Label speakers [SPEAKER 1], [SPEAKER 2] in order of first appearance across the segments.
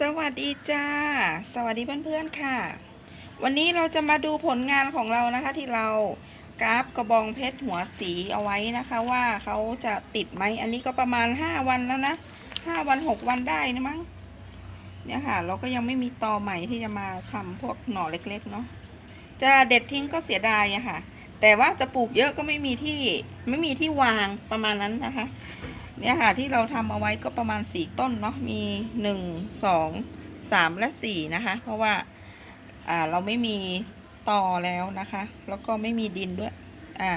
[SPEAKER 1] สวัสดีจ้า สวัสดีเพื่อนๆค่ะ วันนี้เราจะมาดูผลงานของเรานะคะที่เรากราฟกระบองเพชรหัวสีเอาไว้นะคะว่าเขาจะติดไหมอันนี้ก็ประมาณ 5 วันแล้วนะ5วัน 6 วันได้นะมั้งเนี่ยค่ะ เราก็ยังไม่มีตอใหม่ที่จะมาชำพวกหน่อเล็กๆเนาะจะเด็ดทิ้งก็เสียดายอะค่ะ แต่ว่าจะปลูกเยอะก็ไม่มีที่ไม่มีที่วางประมาณนั้นนะคะ เนี่ยค่ะที่เราทำเอาไว้ก็ประมาณสี่ต้นเนาะมีหนึ่งสองสามและสี่นะคะ เพราะว่าอ่าเราไม่มีตอแล้วนะคะ แล้วก็ไม่มีดินด้วยอ่า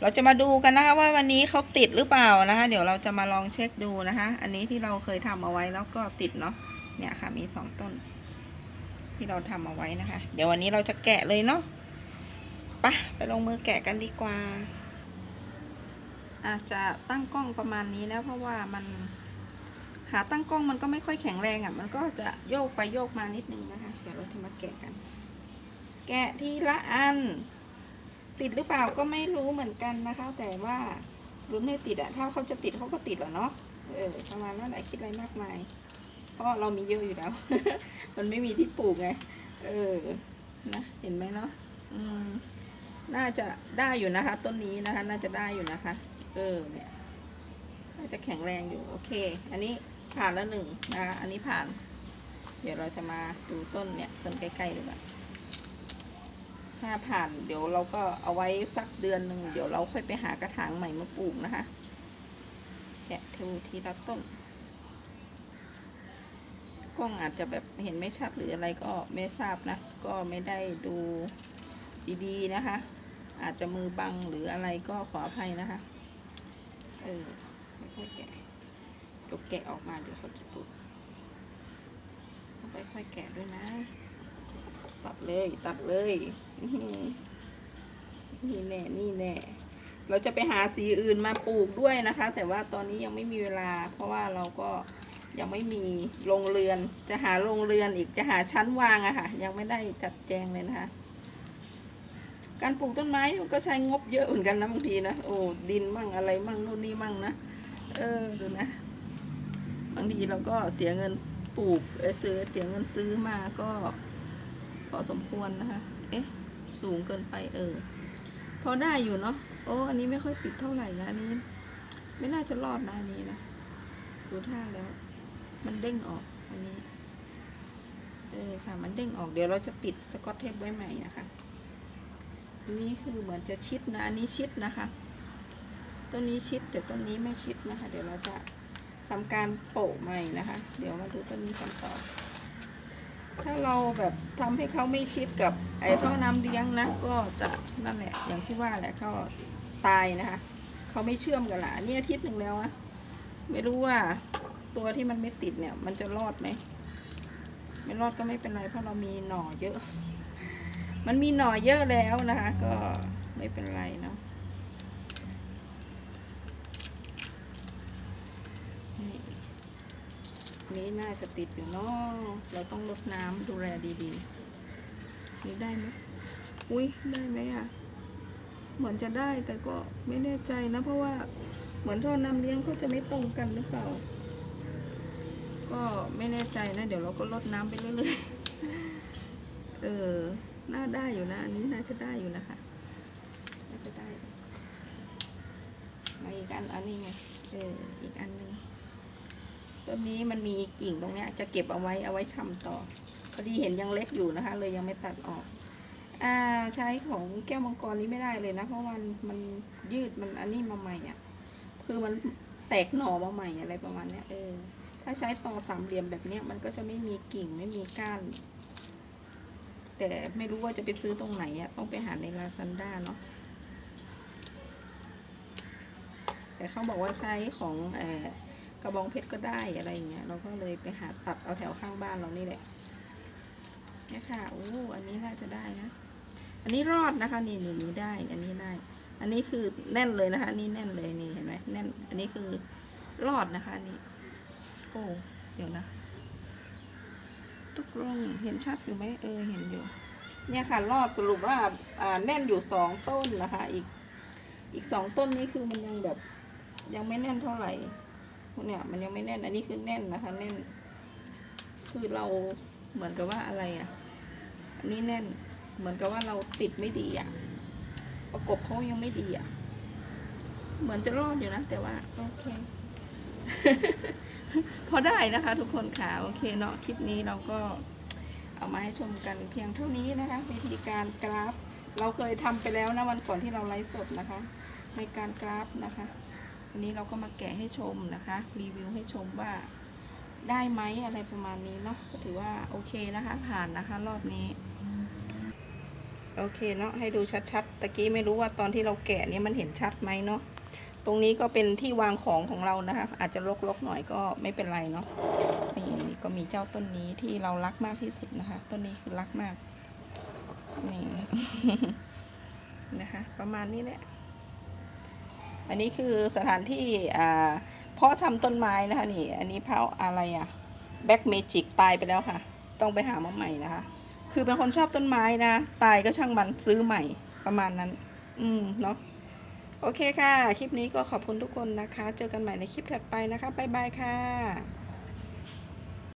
[SPEAKER 1] เราจะมาดูกันนะคะว่าวันนี้เขาติดหรือเปล่านะคะ เดี๋ยวเราจะมาลองเช็คดูนะคะ อันนี้ที่เราเคยทำเอาไว้แล้วก็ติดเนาะเนี่ยค่ะมีสองต้น ที่เราทำเอาไว้นะคะ เดี๋ยววันนี้เราจะแกะเลยเนาะไปไปลงมือแกะกันดีกว่า อาจจะตั้งกล้องประมาณนี้นะเพราะว่ามันขาตั้งกล้องมันก็ไม่ค่อยแข็งแรงอะ่ะ มันก็จะโยกไปโยกมานิดนึงนะคะ เดี๋ยวเราจะมาแกะกัน แกะทีละอัน ติดหรือเปล่าก็ไม่รู้เหมือนกันนะคะ แต่ว่ารุ้นให้ติดอะถ้าเขาจะติดเขาก็ติดหรอเนาะ เออประมาณนั้นแหละคิดอะไรมากมาย เพราะเรามีเยอะอยู่แล้ว มันไม่มีที่ปลูกไง เออ นะ เห็นไหมเนาะ อืม น่าจะได้อยู่นะคะ ต้นนี้นะคะ น่าจะได้อยู่นะคะ เออเนี่ยน่าจะแข็งแรงอยู่โอเค อันนี้ผ่านแล้วหนึ่งนะอันนี้ผ่าน เดี๋ยวเราจะมาดูต้นเนี่ยต้นใกล้ๆดูกันถ้าผ่านเดี๋ยวเราก็เอาไว้สักเดือนหนึ่งเดี๋ยวเราค่อยไปหากระถางใหม่มาปลูกนะคะแกะทูทีละต้นกล้องอาจจะแบบเห็นไม่ชัดหรืออะไรก็ไม่ทราบนะ ก็ไม่ได้ดูดีๆนะคะ อาจจะมือบังหรืออะไรก็ขออภัยนะคะ เออค่อยๆแกะเดี๋ยวแกะออกมาเดี๋ยวเขาจะตุดค่อยๆแกะด้วยนะ ตัดเลยตัดเลยนี่แน่นี่แน่เราจะไปหาสีอื่นมาปลูกด้วยนะคะ แต่ว่าตอนนี้ยังไม่มีเวลา เพราะว่าเราก็ยังไม่มีโรงเรือน จะหาโรงเรือนอีกจะหาชั้นวางอะค่ะ ยังไม่ได้จัดแจงเลยนะคะ การปลูกต้นไม้มันก็ใช้งบเยอะเหมือนกันนะบางทีนะโอ้ดินมั่งอะไรมั่งโน่นนี่มั่งนะเออดูนะ บางทีเราก็เสียเงินปลูกเออซื้อเสียเงินซื้อมาก็พอสมควรนะคะเอ๊ะสูงเกินไปเออพอได้อยู่เนาะโอ้อันนี้ไม่ค่อยติดเท่าไหร่นะอันนี้ ไม่น่าจะรอดนะนนี้นะดูท่าแล้ว มันเด้งออกอันนี้เออค่ะ มันเด้งออกเดี๋ยวเราจะติดสกอตเทปไว้ใหม่นะคะ นี้คือเหมือนจะชิดนะ อันนี้ชิดนะคะ ต้นนี้ชิดแต่ต้นนี้ไม่ชิดนะคะ เดี๋ยวเราจะทำการโปะใหม่นะคะ เดี๋ยวมาดูต้นนี้กันต่อ ถ้าเราแบบทำให้เขาไม่ชิดกับไอ้ท่อน้ำเลี้ยงนะ ก็จะนั่นแหละ อย่างที่ว่าแหละเขาตายนะคะเขาไม่เชื่อมกันละอันนี่อาทิตย์หนึ่งแล้วอะไม่รู้ว่าตัวที่มันไม่ติดเนี่ย มันจะรอดไหม ไม่รอดก็ไม่เป็นไรเพราะเรามีหน่อเยอะ มันมีหน่อเยอะแล้วนะคะ ก็ไม่เป็นไรเนาะนี่นี่น่าจะติดอยู่เนาะเราต้องลดน้ำดูแลดีๆ นี่ได้ไหมอุ้ยได้ไหมอะ่ะ เหมือนจะได้แต่ก็ไม่แน่ใจนะ เพราะว่าเหมือนท่อน้ำเลี้ยงก็จะไม่ตรงกันหรือเปล่า ก็ไม่แน่ใจนะ เดี๋ยวเราก็ลดน้ำไปเรื่อยๆ เออ น่าได้อยู่นะอันนี้น่าจะได้อยู่นะค่ะน่าจะได้มาอีกอันอันนี้ไงเอออีกอันหนึ่งต้นนี้มันมีกิ่งตรงเนี้ย จะเก็บเอาไว้เอาไว้ชำต่อพอดีเห็นยังเล็กอยู่นะคะ เลยยังไม่ตัดออกอ่าใช้ของแก้วมังกรนี้ไม่ได้เลยนะ เพราะมันมันยืดมันอันนี้มาใหม่อะคือมันแตกหน่อมาใหม่อะไรประมาณเนี้ยเออถ้าใช้ต่อสามเหลี่ยมแบบเนี้ยมันก็จะไม่มีกิ่งไม่มีก้าน แต่ไม่รู้ว่าจะไปซื้อตรงไหนอะต้องไปหาในลาซ a นด้าเนาะแต่เขาบอกว่าใช้ของอกระบองเพชรก็ได้อะไรอย่างเงี้ย เราก็เลยไปหาตัดเอาแถวข้างบ้านเรานี่แหละเนี่ยค่ะโอ้อันนี้น่าจะได้นะ อันนี้รอดนะคะนี่นี่นี่ได้ อันนี้ได้ อันนี้คือแน่นเลยนะคะ นี่แน่นเลยนี่เห็นไหมแน่น อันนี้คือรอดนะคะนี่โอ้เดี๋ยวนะ ตกลงเห็นชัดอยู่ไหมเออเห็นอยู่ เนี่ยค่ะรอดสรุปว่าอ่าแน่นอยู่สองต้นนะคะ อีกอีกสองต้นนี้คือมันยังแบบ ยังไม่แน่นเท่าไหร่เนี่ยมันยังไม่แน่นอันนี้คือแน่นนะคะ แน่น คือเราเหมือนกับว่าอะไรอะ อันนี้แน่นเหมือนกับว่าเราติดไม่ดีอะ ประกบเขายังไม่ดีอะ เหมือนจะรอดอยู่นะแต่ว่า โอเค พอได้นะคะ ทุกคนค่ะโอเคเนาะคลิปนี้เราก็เอามาให้ชมกันเพียงเท่านี้นะคะ วิธีการกราฟ เราเคยทำไปแล้วนะวันก่อนที่เราไลฟ์สดนะคะ ในการกราฟนะคะวันนี้เราก็มาแกะให้ชมนะคะ รีวิวให้ชมว่าได้ไหมอะไรประมาณนี้เนาะก็ถือว่าโอเคนะคะ ผ่านนะคะ รอบนี้ โอเคเนาะให้ดูชัดๆตะกี้ไม่รู้ว่าตอนที่เราแกะนี่มันเห็นชัดไหมเนาะ ตรงนี้ก็เป็นที่วางของของเรานะคะ อาจจะรกๆหน่อยก็ไม่เป็นไรเนาะนี่ก็มีเจ้าต้นนี้ที่เรารักมากที่สุดนะคะ ต้นนี้คือรักมากนี่นะคะ ประมาณนี้แหละอันนี้คือสถานที่อ่าเพาะทำต้นไม้นะคะนี่ อันนี้เพาอะไรอะแบ็กเมจิกตายไปแล้วค่ะ ต้องไปหามาใหม่นะคะ คือเป็นคนชอบต้นไม้นะ ตายก็ช่างมันซื้อใหม่ประมาณนั้น อืมเนาะ โอเคค่ะ คลิปนี้ก็ขอบคุณทุกคนนะคะ เจอกันใหม่ในคลิปถัดไปนะคะ บ๊ายบายค่ะ